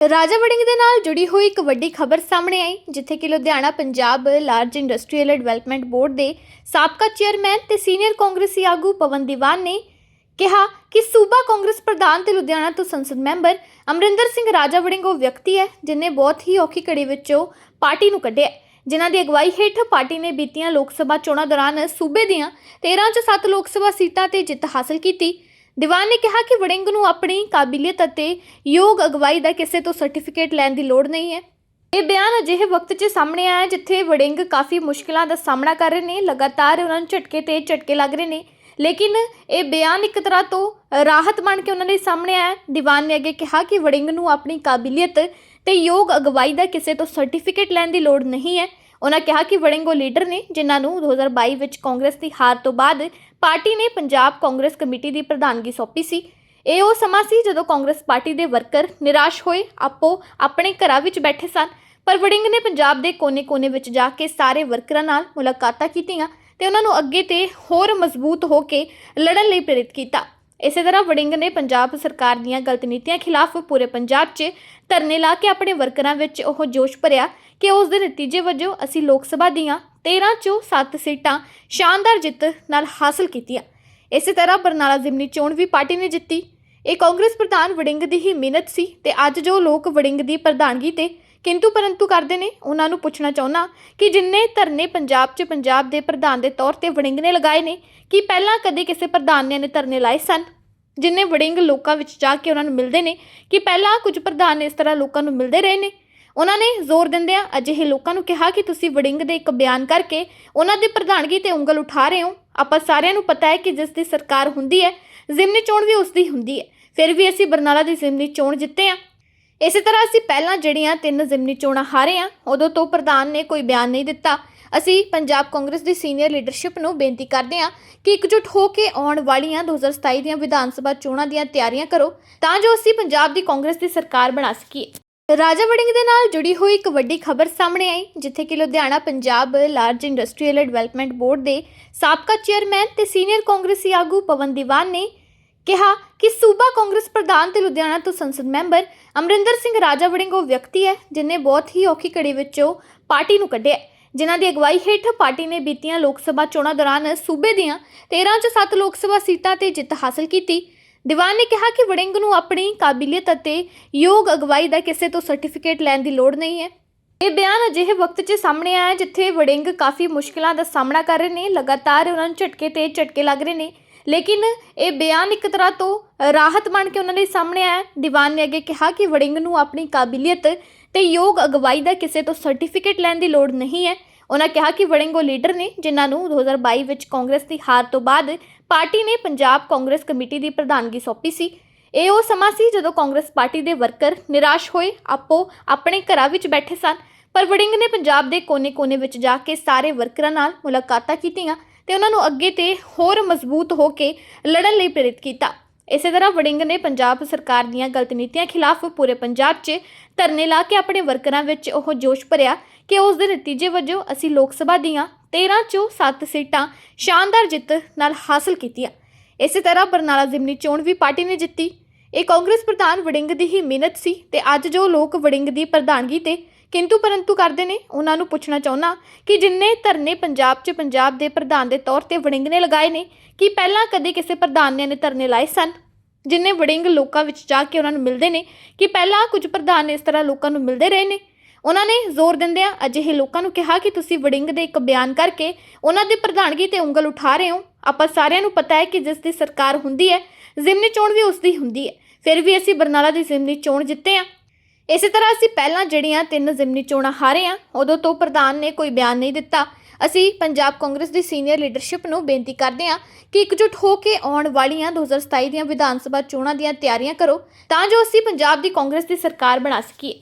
ਰਾਜਾ ਵੜਿੰਗ ਦੇ ਨਾਲ ਜੁੜੀ ਹੋਈ ਇੱਕ ਵੱਡੀ ਖਬਰ ਸਾਹਮਣੇ ਆਈ, ਜਿੱਥੇ ਕਿ Ludhiana Punjab large industrial development board ਦੇ ਸਾਬਕਾ ਚੇਅਰਮੈਨ ਤੇ ਸੀਨੀਅਰ ਕਾਂਗਰਸੀ ਆਗੂ ਪਵਨ ਦੀਵਾਨ ਨੇ ਕਿਹਾ ਕਿ ਸੂਬਾ ਕਾਂਗਰਸ ਪ੍ਰਧਾਨ ਤੇ ਲੁਧਿਆਣਾ ਤੋਂ ਸੰਸਦ ਮੈਂਬਰ ਅਮਰਿੰਦਰ ਸਿੰਘ ਰਾਜਾ ਵੜਿੰਗ ਉਹ ਵਿਅਕਤੀ ਹੈ, ਜਿਨੇ ਬਹੁਤ ਹੀ ਔਖੀ ਘੜੀ ਵਿੱਚੋਂ ਪਾਰਟੀ ਨੂੰ ਕੱਢਿਆ ਜਿਨ੍ਹਾਂ ਦੀ ਅਗਵਾਈ ਹੇਠ ਪਾਰਟੀ ਨੇ ਬੀਤੀਆਂ ਲੋਕ ਸਭਾ ਚੋਣਾਂ ਦੌਰਾਨ ਸੂਬੇ ਦੀਆਂ 13 ਚ 7 ਲੋਕ ਸਭਾ ਸੀਟਾਂ ਤੇ ਜਿੱਤ ਹਾਸਲ ਕੀਤੀ। ਦੀਵਾਨ ਨੇ ਕਿਹਾ ਕਿ ਵੜਿੰਗ ਨੂੰ ਆਪਣੀ ਕਾਬਲੀਅਤ ਅਤੇ ਯੋਗ ਅਗਵਾਈ ਦਾ ਕਿਸੇ ਤੋਂ ਸਰਟੀਫਿਕੇਟ ਲੈਣ ਦੀ ਲੋੜ ਨਹੀਂ ਹੈ। ਇਹ ਬਿਆਨ ਅਜਿਹੇ ਵਕਤ 'ਚ ਸਾਹਮਣੇ ਆਇਆ ਜਿੱਥੇ ਵੜਿੰਗ ਕਾਫੀ ਮੁਸ਼ਕਲਾਂ ਦਾ ਸਾਹਮਣਾ ਕਰ ਰਹੇ ਨੇ, ਲਗਾਤਾਰ ਉਹਨਾਂ ਨੂੰ ਝਟਕੇ ਤੇ ਝਟਕੇ ਲੱਗ ਰਹੇ ਨੇ। ਲੇਕਿਨ ਇਹ ਬਿਆਨ ਇੱਕ ਤਰ੍ਹਾਂ ਤੋਂ ਰਾਹਤ ਬਣ ਕੇ ਉਹਨਾਂ ਦੇ ਸਾਹਮਣੇ ਆਇਆ। ਦੀਵਾਨ ਨੇ ਅੱਗੇ ਕਿਹਾ ਕਿ ਵੜਿੰਗ ਨੂੰ ਆਪਣੀ ਕਾਬਲੀਅਤ ਤੇ ਯੋਗ ਅਗਵਾਈ ਦਾ ਕਿਸੇ ਤੋਂ ਸਰਟੀਫਿਕੇਟ ਲੈਣ ਦੀ ਲੋੜ ਨਹੀਂ ਹੈ। ਉਹਨਾਂ ਕਿਹਾ ਕਿ ਵੜਿੰਗ ਉਹ ਲੀਡਰ ਨੇ, ਜਿਨ੍ਹਾਂ ਨੂੰ 2022 ਵਿੱਚ ਕਾਂਗਰਸ ਦੀ ਹਾਰ ਤੋਂ ਬਾਅਦ ਪਾਰਟੀ ਨੇ ਪੰਜਾਬ ਕਾਂਗਰਸ ਕਮੇਟੀ ਦੀ ਪ੍ਰਧਾਨਗੀ ਸੌਂਪੀ ਸੀ। ਇਹ ਉਹ ਸਮਾਂ ਸੀ ਜਦੋਂ ਕਾਂਗਰਸ ਪਾਰਟੀ ਦੇ ਵਰਕਰ ਨਿਰਾਸ਼ ਹੋਏ, ਆਪੋ ਆਪਣੇ ਘਰਾਂ ਵਿੱਚ ਬੈਠੇ ਸਨ। ਪਰ ਵੜਿੰਗ ਨੇ ਪੰਜਾਬ ਦੇ ਕੋਨੇ-ਕੋਨੇ ਵਿੱਚ ਜਾ ਕੇ ਸਾਰੇ ਵਰਕਰਾਂ ਨਾਲ ਮੁਲਾਕਾਤਾਂ ਕੀਤੀਆਂ ਤੇ ਉਹਨਾਂ ਨੂੰ ਅੱਗੇ ਤੇ ਹੋਰ ਮਜ਼ਬੂਤ ਹੋ ਕੇ ਲੜਨ ਲਈ ਪ੍ਰੇਰਿਤ ਕੀਤਾ। ਇਸੇ ਤਰ੍ਹਾਂ ਵੜਿੰਗ ਨੇ ਪੰਜਾਬ ਸਰਕਾਰ ਦੀਆਂ ਗਲਤ ਨੀਤੀਆਂ ਖਿਲਾਫ ਪੂਰੇ ਪੰਜਾਬ 'ਚ ਧਰਨੇ ਲਾ ਕੇ ਆਪਣੇ ਵਰਕਰਾਂ ਵਿੱਚ ਉਹ ਜੋਸ਼ ਭਰਿਆ ਕਿ ਉਸ ਦੇ ਨਤੀਜੇ ਵਜੋਂ ਅਸੀਂ ਲੋਕ ਸਭਾ ਦੀਆਂ 13 ਚੋਂ 7 ਸੀਟਾਂ ਸ਼ਾਨਦਾਰ ਜਿੱਤ ਨਾਲ ਹਾਸਲ ਕੀਤੀਆਂ। ਇਸੇ ਤਰ੍ਹਾਂ ਬਰਨਾਲਾ ਜ਼ਿਮਨੀ ਚੋਣ ਵੀ ਪਾਰਟੀ ਨੇ ਜਿੱਤੀ। ਇਹ ਕਾਂਗਰਸ ਪ੍ਰਧਾਨ ਵੜਿੰਗ ਦੀ ਹੀ ਮਿਹਨਤ ਸੀ ਤੇ ਅੱਜ ਜੋ ਲੋਕ ਵੜਿੰਗ ਦੀ ਪ੍ਰਧਾਨਗੀ ਤੇ ਕਿੰਤੂ ਪਰੰਤੂ ਕਰਦੇ ਨੇ, ਉਹਨਾਂ ਨੂੰ ਪੁੱਛਣਾ ਚਾਹੁੰਦਾ ਕਿ ਜਿੰਨੇ ਧਰਨੇ ਪੰਜਾਬ 'ਚ ਪੰਜਾਬ ਦੇ ਪ੍ਰਧਾਨ ਦੇ ਤੌਰ ਤੇ ਵੜਿੰਗ ਨੇ ਲਗਾਏ ਨੇ, ਕਿ ਪਹਿਲਾਂ ਕਦੇ ਕਿਸੇ ਪ੍ਰਧਾਨ ਨੇ ਇਹਨੇ ਧਰਨੇ ਲਾਏ ਸਨ? ਜਿੰਨੇ ਵੜਿੰਗ ਲੋਕਾਂ ਵਿੱਚ ਜਾ ਕੇ ਉਹਨਾਂ ਨੂੰ ਮਿਲਦੇ ਨੇ, ਕਿ ਪਹਿਲਾਂ ਕੁਝ ਪ੍ਰਧਾਨ ਇਸ ਤਰ੍ਹਾਂ ਲੋਕਾਂ ਨੂੰ ਮਿਲਦੇ ਰਹੇ ਨੇ? ਉਹਨਾਂ ਨੇ ਜ਼ੋਰ ਦਿੰਦਿਆਂ ਅਜਿਹੇ ਲੋਕਾਂ ਨੂੰ ਕਿਹਾ ਕਿ ਤੁਸੀਂ ਵੜਿੰਗ ਦੇ ਇੱਕ ਬਿਆਨ ਕਰਕੇ ਉਹਨਾਂ ਦੀ ਪ੍ਰਧਾਨਗੀ ਤੇ ਉਂਗਲ ਉਠਾ ਰਹੇ ਹੋ। ਆਪਾਂ ਸਾਰਿਆਂ ਨੂੰ ਪਤਾ ਹੈ ਕਿ ਜਿਸ ਦੀ ਸਰਕਾਰ ਹੁੰਦੀ ਹੈ, ਜ਼ਿਮਨੀ ਚੋਣ ਵੀ ਉਸ ਦੀ ਹੁੰਦੀ ਹੈ। ਫਿਰ ਵੀ ਅਸੀਂ ਬਰਨਾਲਾ ਦੀ ਜ਼ਿਮਨੀ ਚੋਣ ਜਿੱਤੇ ਆ ਇਸੇ ਤਰ੍ਹਾਂ ਅਸੀਂ ਪਹਿਲਾਂ ਜਿਹੜੀਆਂ ਤਿੰਨ ਜ਼ਿਮਨੀ ਚੋਣਾਂ ਹਾਰੇ ਆ ਉਦੋਂ ਤੋਂ ਪ੍ਰਧਾਨ ਨੇ ਕੋਈ ਬਿਆਨ ਨਹੀਂ ਦਿੱਤਾ। ਅਸੀਂ ਪੰਜਾਬ ਕਾਂਗਰਸ ਦੀ ਸੀਨੀਅਰ ਲੀਡਰਸ਼ਿਪ ਨੂੰ ਬੇਨਤੀ ਕਰਦੇ ਹਾਂ ਕਿ ਇਕਜੁੱਟ ਹੋ ਕੇ ਆਉਣ ਵਾਲੀਆਂ 2027 ਦੀਆਂ ਵਿਧਾਨ ਸਭਾ ਚੋਣਾਂ ਦੀਆਂ ਤਿਆਰੀਆਂ ਕਰੋ, ਤਾਂ ਜੋ ਅਸੀਂ ਪੰਜਾਬ ਦੀ ਕਾਂਗਰਸ ਦੀ ਸਰਕਾਰ ਬਣਾ ਸਕੀਏ। ਰਾਜਾ ਵੜਿੰਗ ਦੇ ਨਾਲ ਜੁੜੀ ਹੋਈ ਇੱਕ ਵੱਡੀ ਖਬਰ ਸਾਹਮਣੇ ਆਈ, ਜਿੱਥੇ ਕਿ Ludhiana Punjab large industrial development board ਦੇ ਸਾਬਕਾ ਚੇਅਰਮੈਨ ਤੇ ਸੀਨੀਅਰ ਕਾਂਗਰਸੀ ਆਗੂ ਪਵਨ ਦੀਵਾਨ ਨੇ ਕਿਹਾ ਕਿ ਸੂਬਾ ਕਾਂਗਰਸ ਪ੍ਰਧਾਨ ਤੇ ਲੁਧਿਆਣਾ ਤੋਂ ਸੰਸਦ ਮੈਂਬਰ ਅਮਰਿੰਦਰ ਸਿੰਘ ਰਾਜਾ ਵੜਿੰਗ ਉਹ ਵਿਅਕਤੀ ਹੈ ਜਿਨੇ ਬਹੁਤ ਹੀ ਔਖੀ ਘੜੀ ਵਿੱਚੋਂ ਪਾਰਟੀ ਨੂੰ ਕੱਢਿਆ ਜਿਨ੍ਹਾਂ ਦੀ ਅਗਵਾਈ ਹੇਠ ਪਾਰਟੀ ਨੇ ਬੀਤੀਆਂ ਲੋਕ ਸਭਾ ਚੋਣਾਂ ਦੌਰਾਨ ਸੂਬੇ ਦੀਆਂ 13 ਚ 7 ਲੋਕ ਸਭਾ ਸੀਟਾਂ ਤੇ ਜਿੱਤ ਹਾਸਲ ਕੀਤੀ। ਦੀਵਾਨ ਨੇ ਕਿਹਾ ਕਿ ਵੜਿੰਗ ਨੂੰ ਆਪਣੀ ਕਾਬਲੀਅਤ ਅਤੇ ਯੋਗ ਅਗਵਾਈ ਦਾ ਕਿਸੇ ਤੋਂ ਸਰਟੀਫਿਕੇਟ ਲੈਣ ਦੀ ਲੋੜ ਨਹੀਂ ਹੈ। ਇਹ ਬਿਆਨ ਅਜਿਹੇ ਵਕਤ 'ਚ ਸਾਹਮਣੇ ਆਇਆ ਜਿੱਥੇ ਵੜਿੰਗ ਕਾਫੀ ਮੁਸ਼ਕਲਾਂ ਦਾ ਸਾਹਮਣਾ ਕਰ ਰਹੇ ਨੇ, ਲਗਾਤਾਰ ਉਹਨਾਂ ਨੂੰ ਝਟਕੇ ਤੇ ਝਟਕੇ ਲੱਗ ਰਹੇ ਨੇ। ਲੇਕਿਨ ਇਹ ਬਿਆਨ ਇੱਕ ਤਰ੍ਹਾਂ ਤੋਂ ਰਾਹਤ ਬਣ ਕੇ ਉਹਨਾਂ ਦੇ ਸਾਹਮਣੇ ਆਇਆ। ਦੀਵਾਨ ਨੇ ਅੱਗੇ ਕਿਹਾ ਕਿ ਵੜਿੰਗ ਨੂੰ ਆਪਣੀ ਕਾਬਲੀਅਤ ਤੇ ਯੋਗ ਅਗਵਾਈ ਦਾ ਕਿਸੇ ਤੋਂ ਸਰਟੀਫਿਕੇਟ ਲੈਣ ਦੀ ਲੋੜ ਨਹੀਂ ਹੈ। ਉਹਨਾਂ ਕਿਹਾ ਕਿ ਵੜਿੰਗ ਉਹ ਲੀਡਰ ਨੇ ਜਿਨ੍ਹਾਂ ਨੂੰ 2022 ਵਿੱਚ ਕਾਂਗਰਸ ਦੀ ਹਾਰ ਤੋਂ ਬਾਅਦ ਪਾਰਟੀ ਨੇ ਪੰਜਾਬ ਕਾਂਗਰਸ ਕਮੇਟੀ ਦੀ ਪ੍ਰਧਾਨਗੀ ਸੌਂਪੀ ਸੀ। ਇਹ ਉਹ ਸਮਾਂ ਸੀ ਜਦੋਂ ਕਾਂਗਰਸ ਪਾਰਟੀ ਦੇ ਵਰਕਰ ਨਿਰਾਸ਼ ਹੋਏ, ਆਪੋ ਆਪਣੇ ਘਰਾਂ ਵਿੱਚ ਬੈਠੇ ਸਨ। ਪਰ ਵੜਿੰਗ ਨੇ ਪੰਜਾਬ ਦੇ ਕੋਨੇ-ਕੋਨੇ ਵਿੱਚ ਜਾ ਕੇ ਸਾਰੇ ਵਰਕਰਾਂ ਨਾਲ ਮੁਲਾਕਾਤਾਂ ਕੀਤੀਆਂ। ਤੇ ਉਹਨਾਂ ਨੂੰ ਅੱਗੇ ਤੇ ਹੋਰ ਮਜ਼ਬੂਤ ਹੋ ਕੇ ਲੜਨ ਲਈ ਪ੍ਰੇਰਿਤ ਕੀਤਾ। ਇਸੇ ਤਰ੍ਹਾਂ ਵੜਿੰਗ ਨੇ ਪੰਜਾਬ ਸਰਕਾਰ ਦੀਆਂ ਗਲਤ ਨੀਤੀਆਂ ਖਿਲਾਫ ਪੂਰੇ ਪੰਜਾਬ 'ਚ ਧਰਨੇ ਲਾ ਕੇ ਆਪਣੇ ਵਰਕਰਾਂ ਵਿੱਚ ਉਹ ਜੋਸ਼ ਭਰਿਆ ਕਿ ਉਸ ਦੇ ਨਤੀਜੇ ਵਜੋਂ ਅਸੀਂ ਲੋਕ ਸਭਾ ਦੀਆਂ 13 ਚੋਂ 7 ਸੀਟਾਂ ਸ਼ਾਨਦਾਰ ਜਿੱਤ ਨਾਲ ਹਾਸਲ ਕੀਤੀਆਂ। ਇਸੇ ਤਰ੍ਹਾਂ ਬਰਨਾਲਾ ਜ਼ਿਮਨੀ ਚੋਣ ਵੀ ਪਾਰਟੀ ਨੇ ਜਿੱਤੀ। ਇਹ ਕਾਂਗਰਸ ਪ੍ਰਧਾਨ ਵੜਿੰਗ ਦੀ ਹੀ ਮਿਹਨਤ ਸੀ ਤੇ ਅੱਜ ਜੋ ਲੋਕ ਵੜਿੰਗ ਦੀ ਪ੍ਰਧਾਨਗੀ ਤੇ ਕਿੰਤੂ ਪਰੰਤੂ ਕਰਦੇ ਨੇ, ਉਹਨਾਂ ਨੂੰ ਪੁੱਛਣਾ ਚਾਹੁੰਦਾ ਕਿ ਜਿੰਨੇ ਧਰਨੇ ਪੰਜਾਬ 'ਚ ਪੰਜਾਬ ਦੇ ਪ੍ਰਧਾਨ ਦੇ ਤੌਰ ਤੇ ਵੜਿੰਗ ਨੇ ਲਗਾਏ ਨੇ, ਕਿ ਪਹਿਲਾਂ ਕਦੇ ਕਿਸੇ ਪ੍ਰਧਾਨ ਨੇ ਇਹਨੇ ਧਰਨੇ ਲਾਏ ਸਨ? ਜਿੰਨੇ ਵੜਿੰਗ ਲੋਕਾਂ ਵਿੱਚ ਜਾ ਕੇ ਉਹਨਾਂ ਨੂੰ ਮਿਲਦੇ ਨੇ, ਕਿ ਪਹਿਲਾਂ ਕੁਝ ਪ੍ਰਧਾਨ ਇਸ ਤਰ੍ਹਾਂ ਲੋਕਾਂ ਨੂੰ ਮਿਲਦੇ ਰਹੇ ਨੇ? ਉਹਨਾਂ ਨੇ ਜ਼ੋਰ ਦਿੰਦਿਆਂ ਅਜਿਹੇ ਲੋਕਾਂ ਨੂੰ ਕਿਹਾ ਕਿ ਤੁਸੀਂ ਵੜਿੰਗ ਦੇ ਇੱਕ ਬਿਆਨ ਕਰਕੇ ਉਹਨਾਂ ਦੀ ਪ੍ਰਧਾਨਗੀ ਤੇ ਉਂਗਲ ਉਠਾ ਰਹੇ ਹੋ। ਆਪਾਂ ਸਾਰਿਆਂ ਨੂੰ ਪਤਾ ਹੈ ਕਿ ਜਿਸ ਦੀ ਸਰਕਾਰ ਹੁੰਦੀ ਹੈ, ਜ਼ਿਮਨੀ ਚੋਣ ਵੀ ਉਸ ਦੀ ਹੁੰਦੀ ਹੈ। ਫਿਰ ਵੀ ਅਸੀਂ ਬਰਨਾਲਾ ਦੀ ਜ਼ਿਮਨੀ ਚੋਣ ਜਿੱਤੇ ਆ ਇਸੇ ਤਰ੍ਹਾਂ ਅਸੀਂ ਪਹਿਲਾਂ ਜਿਹੜੀਆਂ ਤਿੰਨ ਜ਼ਿਮਨੀ ਚੋਣਾਂ ਹਾਰੇ ਆ ਉਦੋਂ ਤੋਂ ਪ੍ਰਧਾਨ ਨੇ ਕੋਈ ਬਿਆਨ ਨਹੀਂ ਦਿੱਤਾ। ਅਸੀਂ ਪੰਜਾਬ ਕਾਂਗਰਸ ਦੀ ਸੀਨੀਅਰ ਲੀਡਰਸ਼ਿਪ ਨੂੰ ਬੇਨਤੀ ਕਰਦੇ ਹਾਂ ਕਿ ਇਕਜੁੱਟ ਹੋ ਕੇ ਆਉਣ ਵਾਲੀਆਂ 2027 ਦੀਆਂ ਵਿਧਾਨ ਸਭਾ ਚੋਣਾਂ ਦੀਆਂ ਤਿਆਰੀਆਂ ਕਰੋ, ਤਾਂ ਜੋ ਅਸੀਂ ਪੰਜਾਬ ਦੀ ਕਾਂਗਰਸ ਦੀ ਸਰਕਾਰ ਬਣਾ ਸਕੀਏ।